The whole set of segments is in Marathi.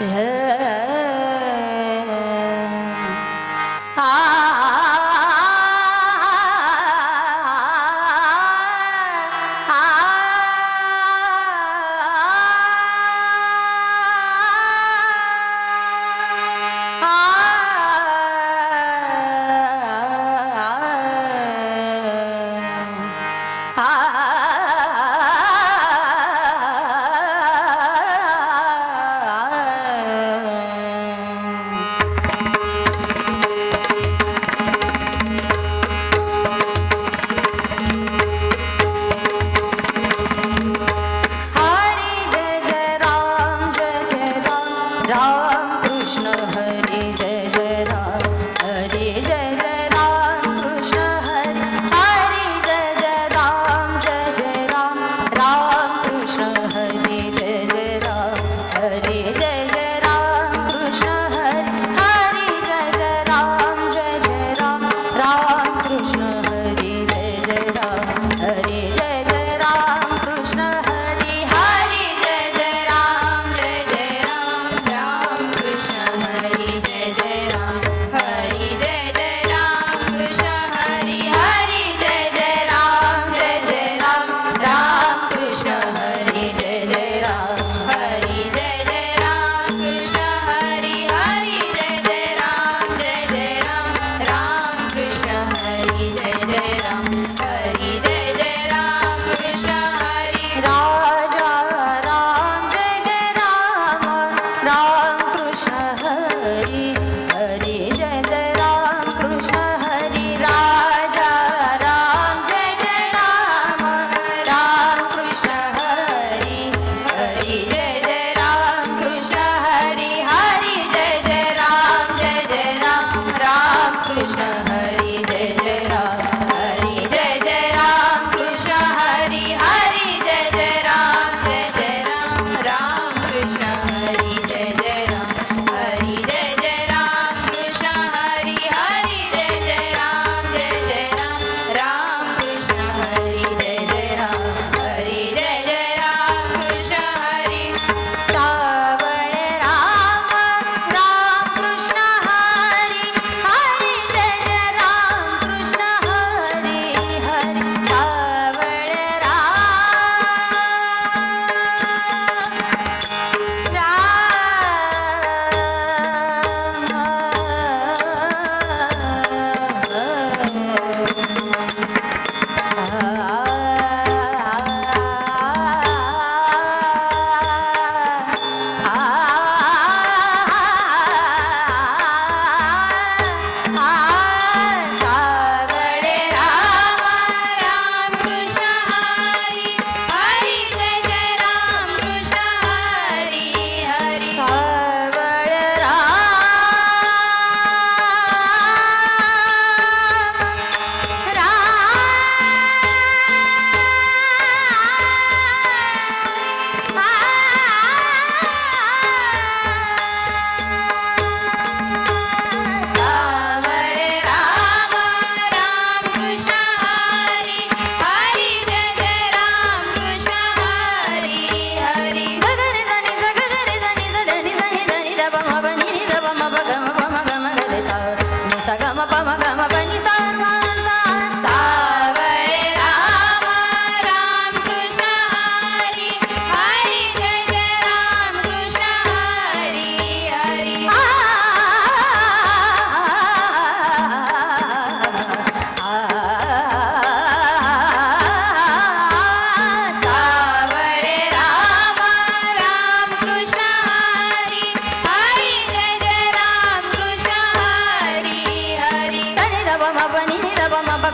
人。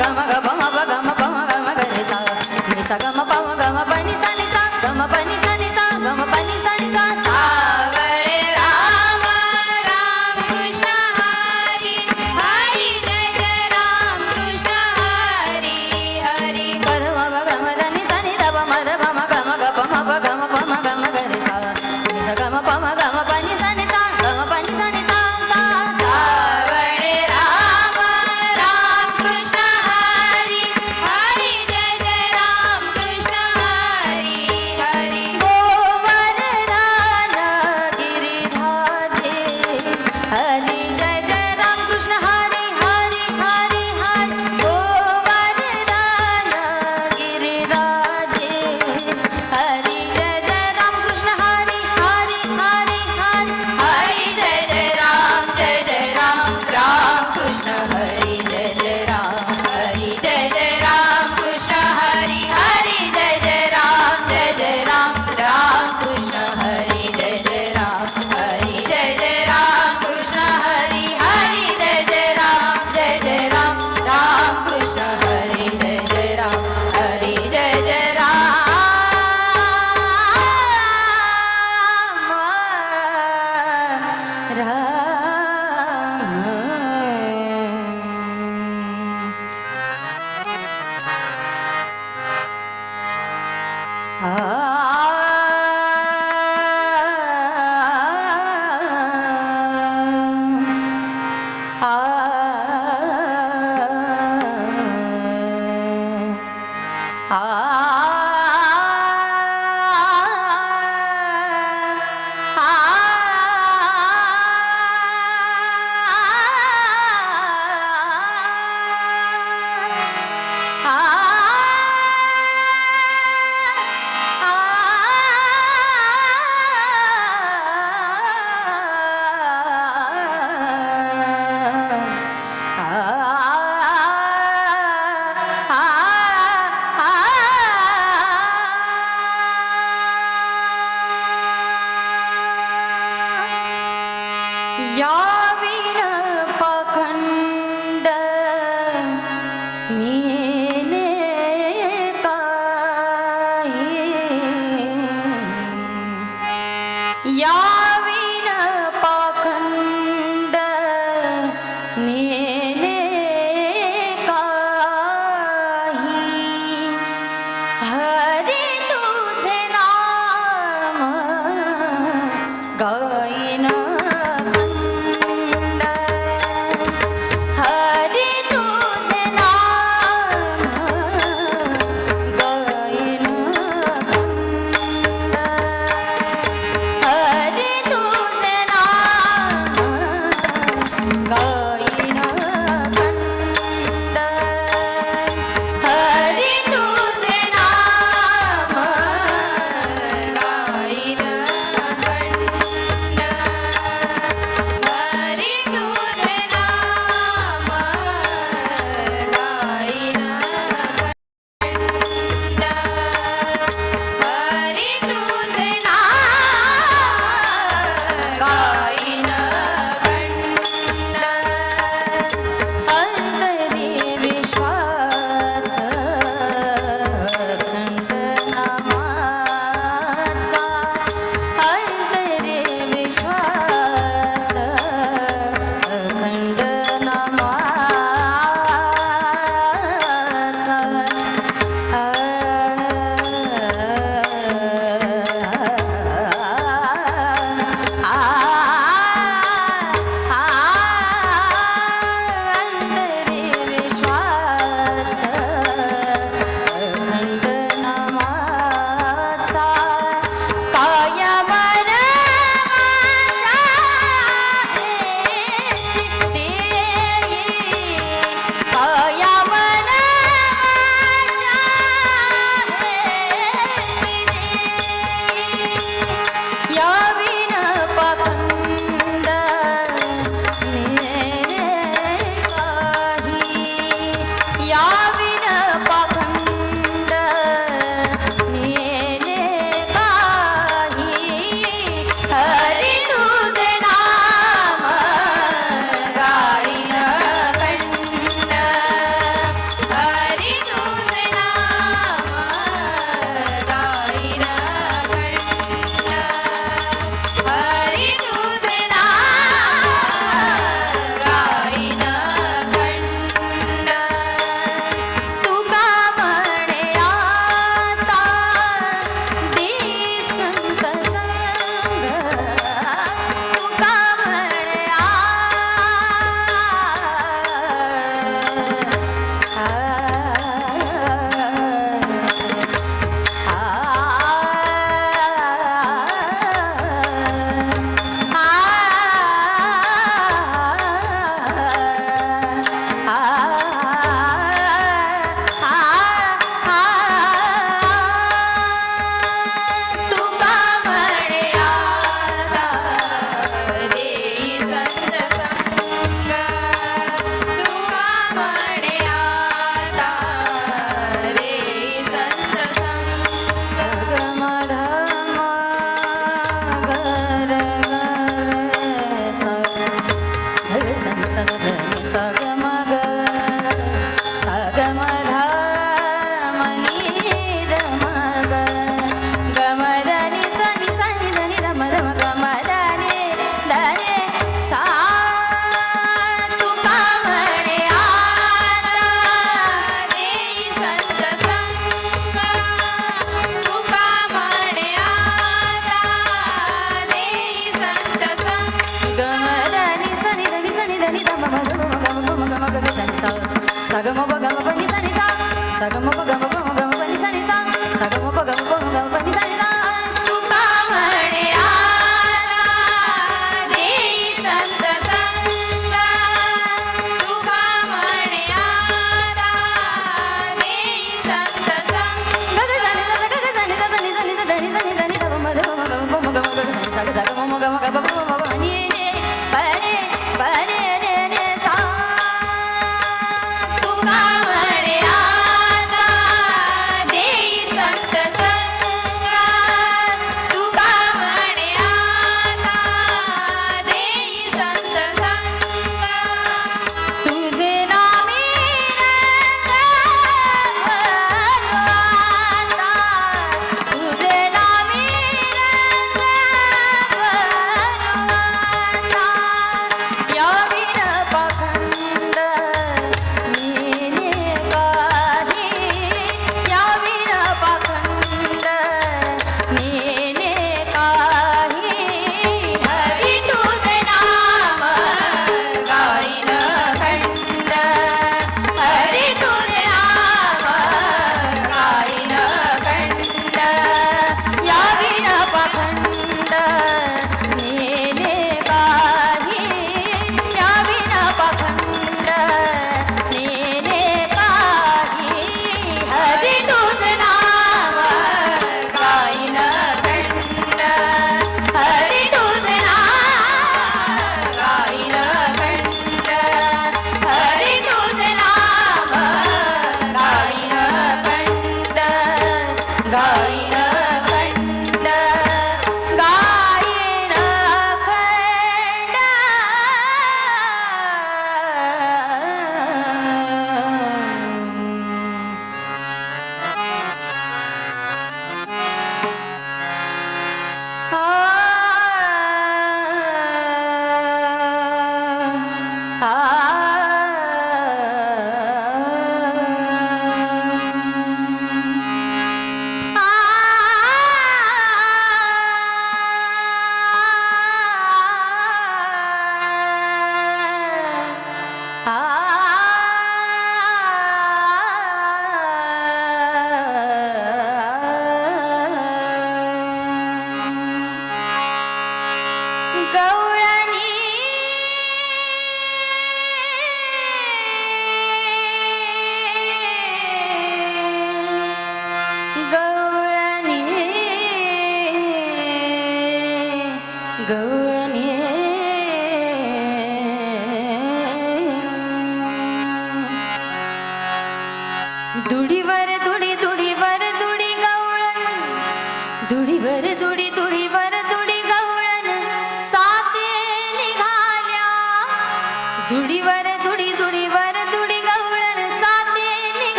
மக மக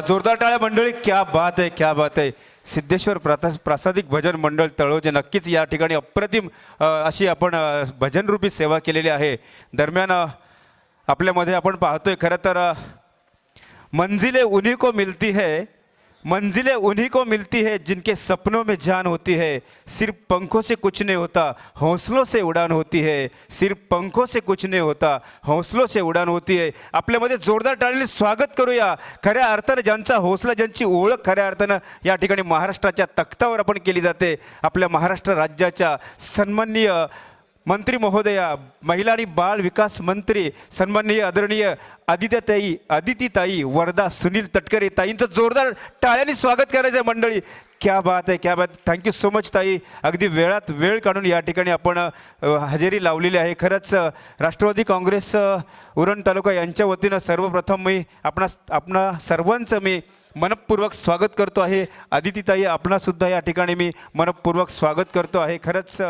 वा जोरदार टाळ्या मंडळी. क्या बात आहे क्या बात आहे सिद्धेश्वर प्रथा प्रासादिक भजन मंडळ तळोजे नक्कीच या ठिकाणी अप्रतिम अशी आपण भजनरूपी सेवा केलेली आहे. दरम्यान आपल्यामध्ये आपण पाहतोय खरं तर मंजिले मंजिलें को मिलती है मंजिलें उन्हीं को मिलती है जिनके सपनों में जान होती है। सिर्फ पंखों से कुछ नहीं होता हौसलों से उड़ान होती है। सिर्फ पंखों से कुछ नहीं होता हौसलों से उडान होती है। आपल्यामध्ये जोरदार टाळीने स्वागत करूया। खऱ्या अर्थानं ज्यांचा हौसला ज्यांची ओळख खऱ्या अर्थानं या ठिकाणी महाराष्ट्राच्या तख्तावर आपण केली जाते. आपल्या महाराष्ट्र राज्याच्या सन्माननीय मंत्री महोदया महिला आणि बाळ विकास मंत्री सन्माननीय आदरणीय आदित्यताई आदितीताई वर्धा सुनील तटकरे ताईंचं जोरदार टाळ्यांनी स्वागत करायचं आहे मंडळी क्या बात आहे क्या बात थँक्यू सो मच ताई अगदी वेळात वेळ काढून या ठिकाणी आपण हजेरी लावलेली आहे खरंच राष्ट्रवादी काँग्रेस उरण तालुका यांच्या वतीनं सर्वप्रथम मी आपणा आपणा सर्वांचं मी मनपूर्वक स्वागत करतो आहे आदितीताई आपणासुद्धा या ठिकाणी मी मनपूर्वक स्वागत करतो आहे खरंच